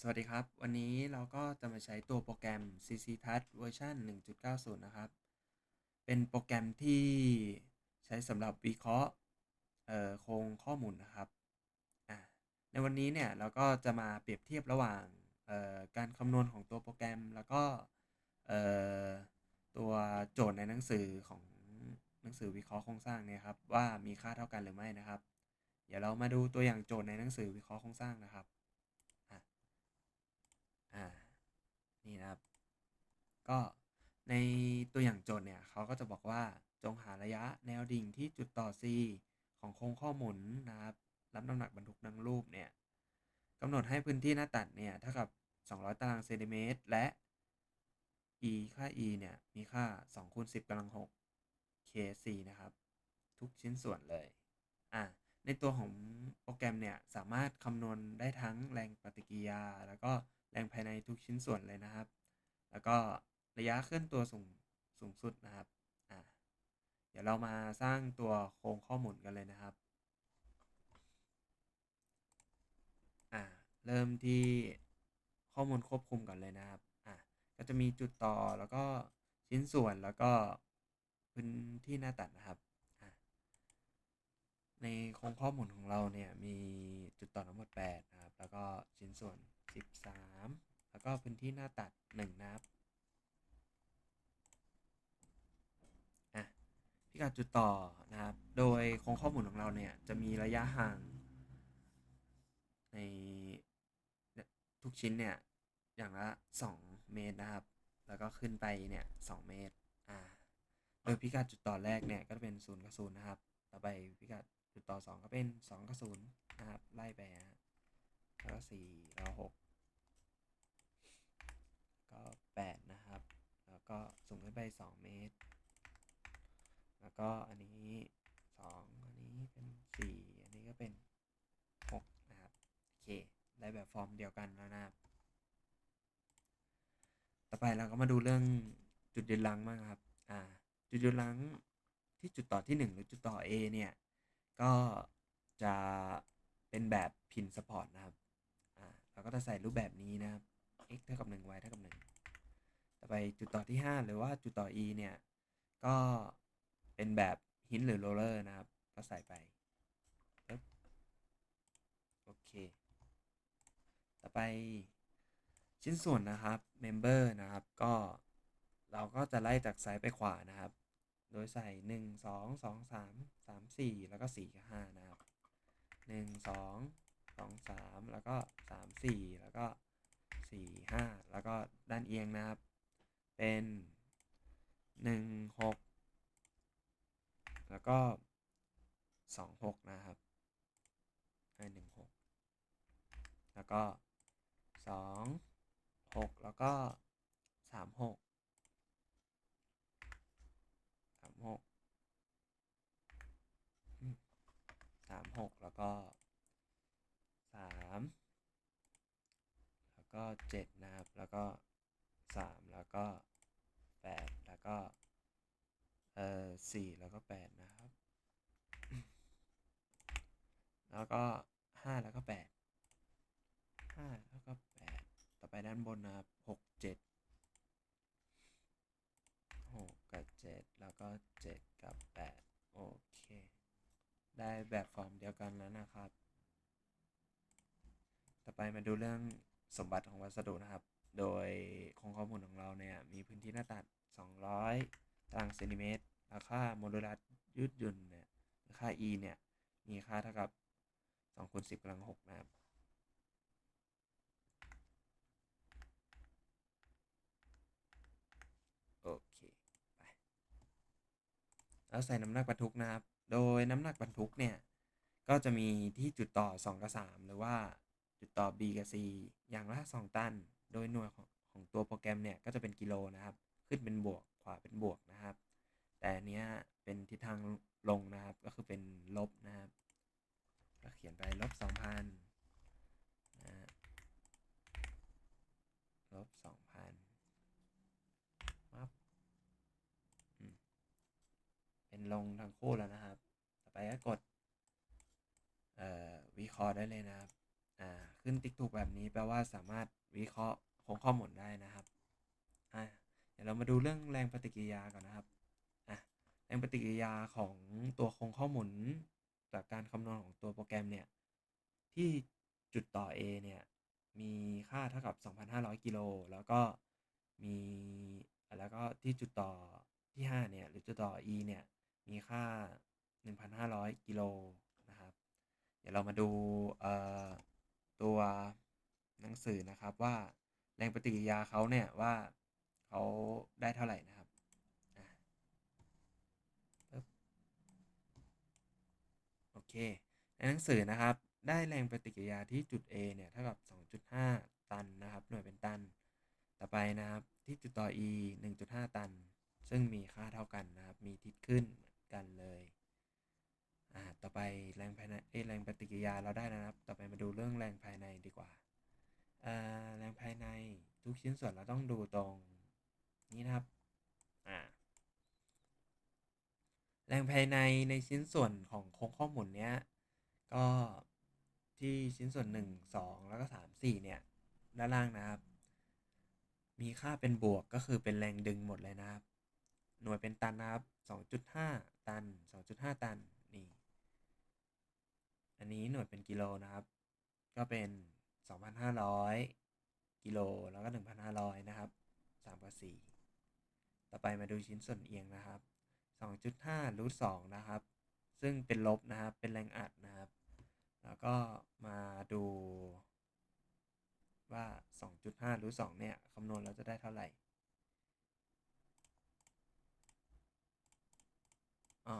สวัสดีครับ วันนี้เราก็จะมาใช้ตัวโปรแกรม CC Touch เวอร์ชัน1.90 นะครับ เป็นโปรแกรมที่ใช้สำหรับวิเคราะห์เอ่อโครงข้อมูลนะครับในวันนี้เนี่ยเราก็จะมาเปรียบเทียบระหว่างการคำนวณของตัวโปรแกรม แล้วก็ตัวโจทย์ในหนังสือของหนังสือวิเคราะห์โครงสร้างเนี่ยครับว่ามีค่าเท่ากันหรือไม่นะครับ เดี๋ยวเรามาดูตัวอย่างโจทย์ในหนังสือวิเคราะห์โครงสร้างนะครับอะ อ่า นี่นะครับ ก็ในตัวอย่างโจทย์เนี่ยเขาก็จะบอกว่าจงหาระยะแนวดิ่งที่จุดต่อ C ของโครงข้อหมุนนะครับ รับน้ำหนักบรรทุกดังรูปเนี่ยกำหนดให้พื้นที่หน้าตัดเนี่ยเท่ากับ 200 ตารางเซนติเมตร และ e ค่า e เนี่ย มีค่า2คูณ10กำลัง6 kc นะครับ ทุกชิ้นส่วนเลย อ่าในตัวของโปรแกรมเนี่ย สามารถคำนวณได้ทั้งแรงปฏิกิริยา แล้วก็ ทุกชิ้นส่วนเลยนะครับ แล้วก็ระยะเคลื่อนตัวสูงสูงสุดนะครับอ่าเดี๋ยวเรามาสร้างตัวโครงข้อมูลกันเลยนะครับอ่าเริ่มที่ข้อมูลควบคุมก่อนเลยนะครับอ่าก็จะมีจุดต่อแล้วก็ชิ้นส่วนแล้วก็พื้นที่หน้าตัดนะครับในโครงข้อมูลของเราเนี่ยมีจุดต่อทั้งหมด8นะครับ แล้วก็ชิ้นส่วน 13 แล้วก็พื้นที่หน้าตัด1นะครับอะพิกัดจุดต่อนะครับ โดยโครงข้อมูลของเราเนี่ยจะมีระยะห่าง ในทุกชิ้นเนี่ยอย่างละ 2 เมตรนะครับ แล้วก็ขึ้นไปเนี่ย2เมตรอ่าโดยพิกัดจุดต่อแรกเนี่ยก็เป็น0กับ0นะครับ ต่อไปพิกัดจุดต่อ 2 ก็เป็น2กับ0นะครับ ไล่ไปฮะแล้วก็4แล้ว6ก็ 8 นะครับ แล้วก็สูงขึ้น ไป 2 เมตร แล้วก็อันนี้ 2 อันนี้เป็น 4 อันนี้ก็เป็น 6 นะครับ โอเค ได้แบบฟอร์มเดียวกันแล้วนะครับ ต่อไปเราก็มาดูเรื่องจุดยืนหลังบ้างครับ อ่า จุดยืนหลังที่จุดต่อที่ 1 หรือจุดต่อ A เนี่ย ก็จะเป็นแบบพินสปอร์ตนะครับ อ่า เราก็จะใส่รูปแบบนี้นะครับ x เท่ากับ1 y เท่ากับ1 ต่อไปจุดต่อที่ 5 หรือว่าจุดต่อ e เนี่ย ก็เป็นแบบหินหรือโรลเลอร์นะครับ ก็ใส่ไปโอเค ต่อไปชิ้นส่วนนะครับเมมเบอร์นะครับ ก็เราก็จะไล่จากซ้ายไปขวานะครับ โดยใส่ 1 2 2 3 3 4 แล้วก็4กับ5นะครับ 1 2 2 3 แล้วก็ 3 4 แล้วก็ 4 5 แล้วก็ด้านเอียงนะครับ เป็น1 6แล้วก็2 6นะครับให้1 6แล้วก็2 6แล้วก็3 6สามหกสามหกแล้วก็สามแล้วก็เจ็ดนะครับ แล้วก็สามแล้วก็ แปดแล้วก็เอ่อสี่แล้วก็แปดนะครับ แล้วก็ห้าแล้วก็แปดห้าแล้วก็แปดต่อไปด้านบนนะครับหกเจ็ดหกกับเจ็ดแล้วก็เจ็ดกับแปดโอเค ได้แบบฟอร์มเดียวกันแล้วนะครับ ต่อไปมาดูเรื่องสมบัติของวัสดุนะครับ โดยโครงข้อมูลของเราเนี่ยมีพื้นที่หน้าตัด 200 ตารางเซนติเมตรราคาโมดูลัสยืดหยุ่นเนี่ยค่า e เนี่ย มีค่าเท่ากับ2คูณ10กำลัง6นะครับ โอเค ไป แล้วใส่น้ำหนักบรรทุกนะครับ โดยน้ำหนักบรรทุกเนี่ย ก็จะมีที่จุดต่อ 2 กับ 3 หรือว่าจุดต่อ B กับ C อย่างละ 2 ตัน โดยหน่วยของของตัวโปรแกรมเนี่ยก็จะเป็นกิโลนะครับ ขึ้นเป็นบวกขวาเป็นบวกนะครับ แต่อันเนี้ยเป็นทิศทางลงนะครับ ก็คือเป็นลบนะครับก็เขียนไปลบ2,000นะฮะลบ2,000มับเป็นลงทั้งคู่แล้วนะครับ ต่อไปก็กดเอ่อวิเคราะห์ได้เลยนะครับ อ่า ขึ้นติ๊กถูกแบบนี้แปลว่าสามารถ วิเคราะห์โครงข้อมูลได้นะครับอะเดี๋ยวเรามาดูเรื่องแรงปฏิกิริยาก่อนนะครับอะแรงปฏิกิริยาของตัวโครงข้อมูลจากการคำนวณของตัวโปรแกรมเนี่ยที่จุดต่อ A เนี่ยมีค่าเท่ากับ 2,500 กิโลแล้วก็มีแล้วก็ที่จุดต่อที่ 5 เนี่ย หรือจุดต่อ E เนี่ย มีค่า 1,500 กิโลนะครับ เดี๋ยวเรามาดูตัว สือนะครับว่าแรงปฏิกิริยาเขาเนี่ยว่าเขาได้เท่าไหร่นะครับโอเคในหนังสือนะครับ ได้แรงปฏิกิริยาที่จุด A เนี่ยเท่ากับ 2.5 ตันนะครับ หน่วยเป็นตัน ต่อไปนะครับที่จุดต่อ E 1.5 ตัน ซึ่งมีค่าเท่ากันนะครับ มีทิศขึ้นกันเลยอ่าต่อไปแรงภายในเอแรงปฏิกิริยาเราได้นะครับ ต่อไปมาดูเรื่องแรงภายในดีกว่า แรงภายในทุกชิ้นส่วนเราต้องดูตรงนี้นะครับแรงภายในในชิ้นส่วนของโครงข้อมูลเนี้ยก็ที่ชิ้นส่วน 1 2 แล้วก็ 3 4 เนี่ย ด้านล่างนะครับ มีค่าเป็นบวกก็คือเป็นแรงดึงหมดเลยนะครับ หน่วยเป็นตันนะครับ 2.5 ตัน 2.5 ตัน นี่ อันนี้หน่วยเป็นกิโลนะครับ ก็เป็น 2,500 กิโล แล้วก็ 1,500 นะครับ 3 กับ 4 ต่อไปมาดูชิ้นส่วนเอียงนะครับ 2.5รูท2นะครับ ซึ่งเป็นลบนะครับ เป็นแรงอัดนะครับ แล้วก็มาดูว่า 2.5รูท2เนี่ย คำนวณเราจะได้เท่าไหร่อ๋อ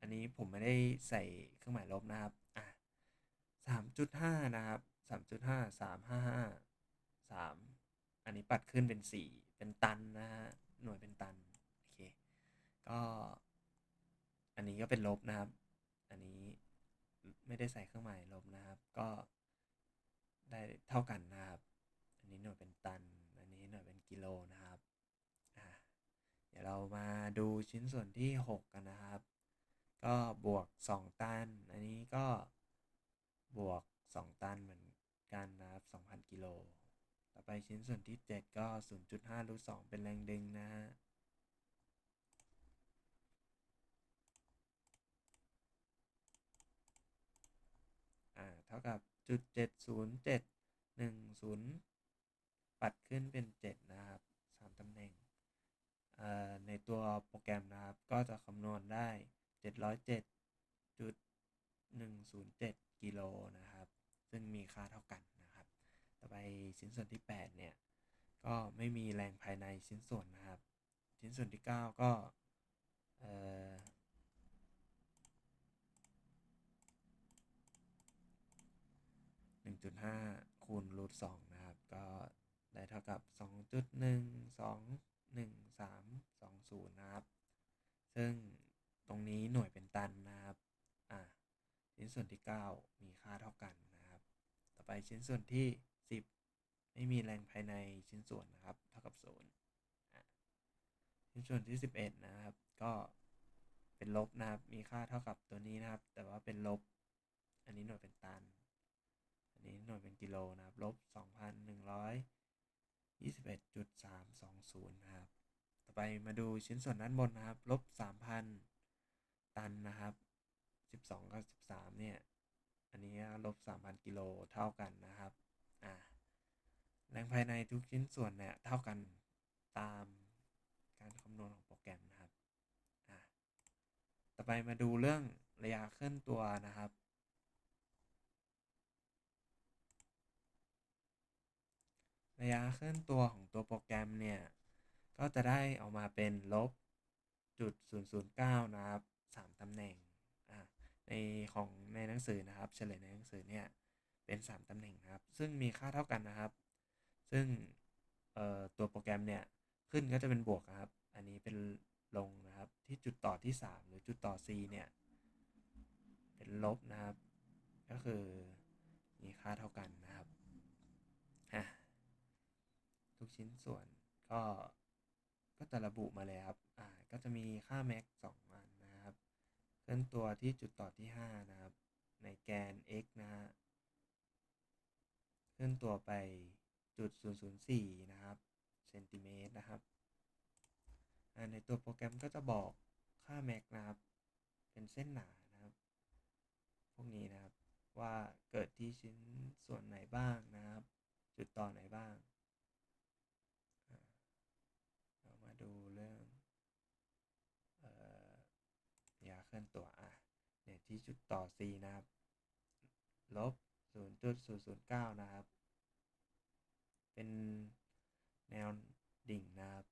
อันนี้ผมไม่ได้ใส่เครื่องหมายลบนะครับ อะ3.5 นะครับ 3.5 355 3 อันนี้ปัดขึ้นเป็น 4 เป็นตันนะฮะ หน่วยเป็นตัน โอเค ก็ อันนี้ก็เป็นลบนะครับ อันนี้ไม่ได้ใส่เครื่องหมายลบนะครับ ก็ได้เท่ากันนะครับ อันนี้หน่วยเป็นตัน อันนี้หน่วยเป็นกิโลนะครับ เดี๋ยวเรามาดูชิ้นส่วนที่ 6 กันนะครับ ก็บวก 2 ตัน อันนี้ก็บวก 2 ตันเหมือน กันนะครับ 2,000 กิโล ต่อไปชิ้นส่วนที่ 7 ก็ 0.5รูท2เป็นแรงดึงนะฮะเท่ากับจุดเจ็ดศูนย์เจ็ดหนึ่งศูนย์ปัดขึ้นเป็นเจ็ดนะครับสามตำแหน่งในตัวโปรแกรมนะครับ ก็จะคำนวณได้เจ็ดร้อยเจ็ดจุดหนึ่งศูนย์เจ็ดกิโลนะครับ ซึ่งมีค่าเท่ากันนะครับ ต่อไปชิ้นส่วนที่ 8 เนี่ย ก็ไม่มีแรงภายในชิ้นส่วนนะครับ ชิ้นส่วนที่ 9 ก็1.5คูณรูท2นะครับ ก็ได้เท่ากับ 2.121320 นะครับ ซึ่งตรงนี้หน่วยเป็นตันนะครับ อ่าชิ้นส่วนที่ 9 มีค่าเท่ากันนะ ไปชิ้นส่วนที่ 10 ไม่มีแรงภายในชิ้นส่วนนะครับ เท่ากับ0ชิ้นส่วนที่ 11 นะครับ ก็เป็นลบนะครับ มีค่าเท่ากับตัวนี้นะครับ แต่ว่าเป็นลบ อันนี้หน่วยเป็นตันนี้หน่วยเป็นกิโลนะครับ ลบ 2,121.320 นะครับ ต่อไปมาดูชิ้นส่วนด้านบนนะครับ ลบ 3,000 ตันนะครับ 12 กับ 13 เนี่ย อันนี้ลบ 3,000 กิโลเท่ากันนะครับอ่าแรงภายในทุกชิ้นส่วนเนี่ยเท่ากันตามการคำนวณของโปรแกรมนะครับอ่าต่อไปมาดูเรื่องระยะเคลื่อนตัวนะครับระยะเคลื่อนตัวของตัวโปรแกรมเนี่ย ก็จะได้ออกมาเป็นลบจุด009 นะครับ 3 ตำแหน่ง ในของในหนังสือนะครับ เฉลยในหนังสือเนี่ยเป็น 3ตำแหน่งนะครับ ซึ่งมีค่าเท่ากันนะครับ ซึ่งตัวโปรแกรมเนี่ยขึ้นก็จะเป็นบวกครับ อันนี้เป็นลงนะครับที่จุดต่อที่ 3 หรือจุดต่อ C เนี่ยเป็นลบนะครับ ก็คือมีค่าเท่ากันนะครับทุกชิ้นส่วนก็ก็จะระบุมาเลยครับ อ่า ก็จะมีค่า max 2อันนะครับ เคลื่อนตัวที่จุดต่อที่ 5 นะครับ ในแกน x นะฮะเคลื่อนตัวไปจุด004 นะครับเซนติเมตรนะครับในตัวโปรแกรมก็จะบอกค่าแม็กนะครับ เป็นเส้นหนานะครับ พวกนี้นะครับว่าเกิดที่ชิ้นส่วนไหนบ้างนะครับ จุดต่อไหนบ้างอ่าเรามาดูเรื่องเอ่อยาเคลื่อนตัวอะเนี่ย ที่จุดต่อ C นะครับ ลบ 0.009 นะครับ เป็นแนวดิ่งนะครับ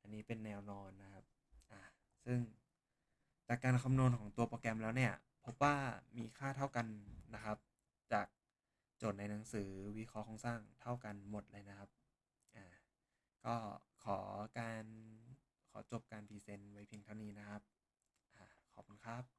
อันนี้เป็นแนวนอนนะครับ อะ ซึ่งจากการคำนวณของตัวโปรแกรมแล้วเนี่ย พบว่ามีค่าเท่ากันนะครับ จากโจทย์ในหนังสือวิเคราะห์โครงสร้างเท่ากันหมดเลยนะครับ อ่า ก็ขอการขอจบการพรีเซนต์ไว้เพียงเท่านี้นะครับอ่าขอบคุณครับ